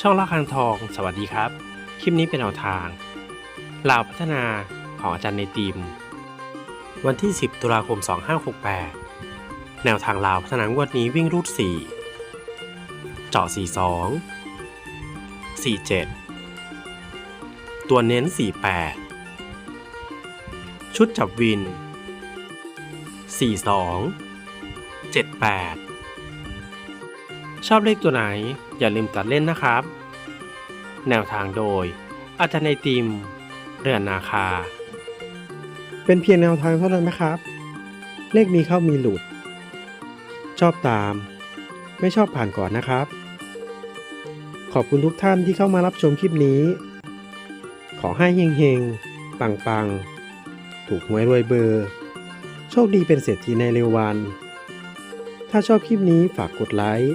ช่องละคังทอง สวัสดีครับ คลิปนี้เป็นแนวทางลาวพัฒนาของอาจารย์ในทีม วันที่ 10 ตุลาคม 2568 แนวทางลาวพัฒนางวดนี้วิ่งรูด 4 เจาะ 42 47 ตัวเน้น 48 ชุดจับวิน 42 78 ชอบเลขตัวไหน อย่าลืมตัดเล่นนะครับ แนวทางโดยอาจารย์ในทีมเรือนนาคา เป็นเพียงแนวทางเท่านั้นนะครับ เลขมีเข้ามีหลุด ชอบตาม ไม่ชอบผ่านก่อนนะครับ ขอบคุณทุกท่านที่เข้ามารับชมคลิปนี้ ขอให้เฮงๆ ปังๆ ถูกหวยรวยเบอร์ โชคดีเป็นเศรษฐีในเร็ววันถ้าชอบคลิปนี้ฝากกดไลค์